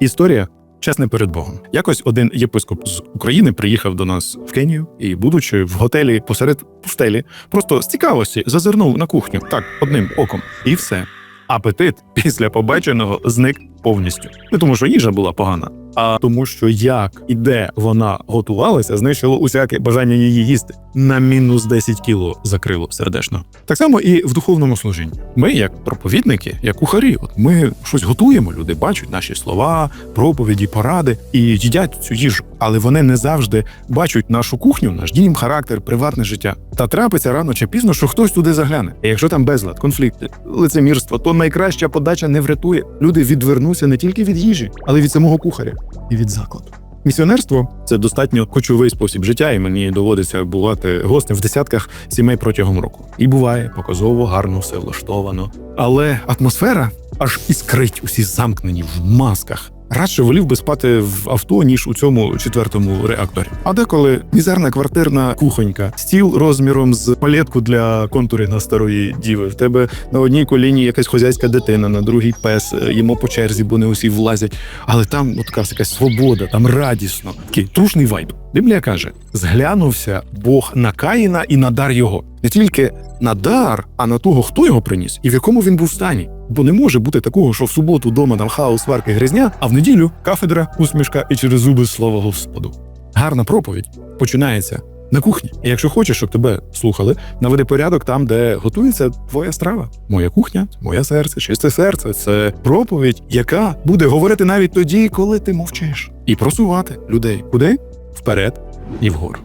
Історія чесне перед Богом. Якось один єпископ з України приїхав до нас в Кенію і, будучи в готелі посеред пустелі, просто з цікавості зазирнув на кухню так одним оком, і все. Апетит після побаченого зник повністю. Не тому, що їжа була погана, а тому, що як і де вона готувалася, знищило усяке бажання її їсти. На мінус 10 кіло закрило сердечно. Так само і в духовному служінні. Ми, як проповідники, як кухарі, от ми щось готуємо. Люди бачать наші слова, проповіді, поради і їдять цю їжу, але вони не завжди бачать нашу кухню, наш дім, характер, приватне життя. Та трапиться рано чи пізно, що хтось туди загляне. І якщо там безлад, конфлікти, лицемірство, то найкраща подача не врятує. Люди відвернуться не тільки від їжі, але й від самого кухаря і від закладу. Місіонерство це достатньо кочовий спосіб життя, і мені доводиться бувати гостем в десятках сімей протягом року. І буває показово, гарно все влаштовано. Але атмосфера аж іскрить, усі замкнені в масках. Радше волів би спати в авто, ніж у цьому четвертому реакторі. А деколи мізерна квартирна кухонька, стіл розміром з палетку для контуринга старої діви. В тебе на одній коліні якась хозяйська дитина, на другій пес, е, їмо по черзі, бо не усі влазять. Але там от така якась свобода, там радісно. Такий трушний вайб. Біблія каже: зглянувся Бог на Каїна і на дар його. Не тільки на дар, а на того, хто його приніс і в якому він був стані. Бо не може бути такого, що в суботу вдома там хаос, сварки, гризня, а в неділю кафедра, усмішка і через зуби слава Господу. Гарна проповідь починається на кухні. І якщо хочеш, щоб тебе слухали, наведи порядок там, де готується твоя страва. Моя кухня, моє серце, чисте серце це проповідь, яка буде говорити навіть тоді, коли ти мовчиш, і просувати людей куди? Вперед і вгору.